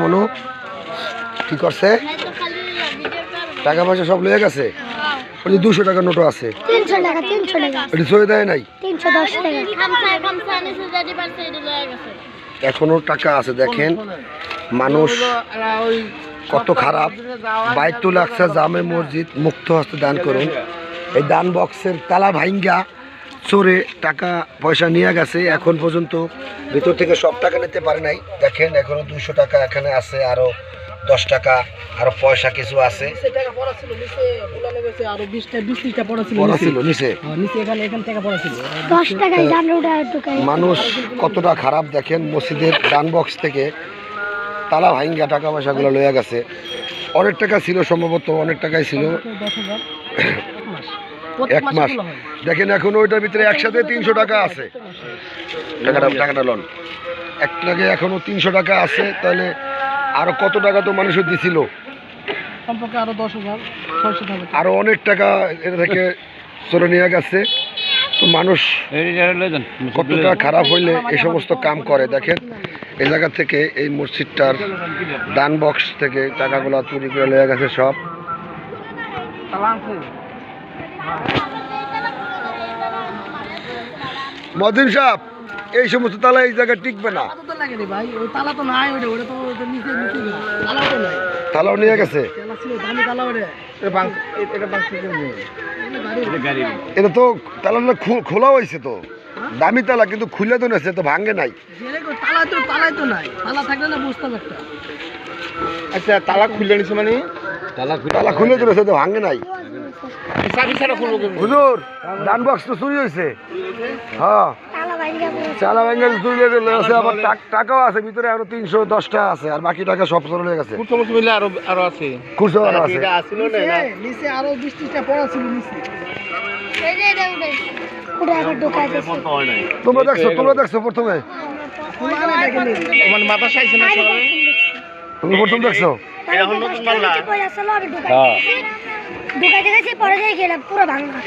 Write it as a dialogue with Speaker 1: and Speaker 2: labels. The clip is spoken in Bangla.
Speaker 1: মনু কি করছে? টাকা পয়সা সব লয়ে গেছে? ওই যে দুশো টাকার নোটও আছে।
Speaker 2: টাকা টাকা।
Speaker 1: ওটি সই দেয় নাই?
Speaker 2: টাকা।
Speaker 1: এখনও টাকা আছে দেখেন। মানুষ কত খারাপ। বাইতুল আকসা জামে মসজিদ মুক্ত হস্তে দান করুন। এই দান বক্সের তালা ভাইঙ্গা চোরে টাকা পয়সা নিয়ে গেছে। এখন পর্যন্ত ভিতর থেকে সব টাকা নিতে পারে নাই। দেখেন এখনও দুশো টাকা এখানে আছে আরও দশ টাকা আরও পয়সা কিছু আছে।
Speaker 3: টাকা পড়া ছিল নিচে উলানে গেছে আরও বিশটা বিশ ত্রিশটা পড়া ছিল
Speaker 1: পড়া
Speaker 3: নিচে।
Speaker 1: ছিল নিচে।
Speaker 3: হ্যাঁ,
Speaker 1: মানুষ কতটা খারাপ দেখেন মসজিদের দান বক্স থেকে তালা ভাইঙ্গা টাকা পয়সাগুলো লয়ে গেছে। অনেক টাকা ছিল সম্ভবত অনেক টাকাই ছিল। এক মাস দেখেন এখন ওইটার ভিতরে একসাথে তিনশো টাকা আছে। টাকাটা টাকাটা লোন। এক টাকা এখনও তিনশো টাকা আছে তাহলে আরও কত টাকা তো মানুষের দিছিল?
Speaker 3: সম্পর্কে আরও দশ হাজার ছয়শো টাকা।
Speaker 1: আরও অনেক টাকা এটা থেকে চলে নিয়ে গেছে। তো মানুষ কতটা খারাপ হইলে এই সমস্ত কাম করে। দেখেন এই জায়গা থেকে এই মসজিদটার দান বক্স থেকে টাকাগুলো চুরি করে লয়ে গেছে সব।
Speaker 3: আছে।
Speaker 1: মদিন সাহেব এই সমস্ত তালা এই জায়গায় টিকবে না।
Speaker 3: তো লাগে রে ভাই ওই তালা তো নাই ওটা ওটা তো ওটা নিচে নিচে না। তালা তো নাই।
Speaker 1: তালাও নিয়ে গেছে?
Speaker 3: তালা ছিল দামি তালা ওটা এটা বাংশ গাড়ি।
Speaker 1: এটা তো তালাটা খু- খোলা হয়েছে তো। দামি তালা কিন্তু খুলে তো নেছে তো ভাঙ্গে নাই।
Speaker 3: তালা তো তালাই তো নাই। তালা থাকলে না বুঝতাম একটা।
Speaker 4: আচ্ছা তালা খুলে নিছে মানে?
Speaker 1: তালা খুলে তো নেছে তো ভাঙ্গে নাই। হুজুর দান বক্স তো চুরি হয়েছে হ্যাঁ। চালা চুরি হয়ে গেলে আছে আবার টাকাও আছে ভিতরে আরও তিনশো দশ টাকা আছে আর বাকি টাকা সব চলে গেছে।
Speaker 4: মিলে আরও আরও আছে।
Speaker 1: খুচরো আরও আছে।
Speaker 3: নিচে- নিচে আরও বিশ ত্রিশটা পড়া ছিল নিচে।
Speaker 2: ওটা আবার ঢুকাই দিচ্ছে
Speaker 1: তোমরা দেখছ তোমরা দেখছ প্রথমে?
Speaker 4: মানে মাথা চাইছে না
Speaker 1: তুমি প্রথম দেখছ?
Speaker 4: এখন নতুন মাল্লা
Speaker 2: ঢুকাইতে গেছি পরে যাই গেলাম পুরো ভাঙা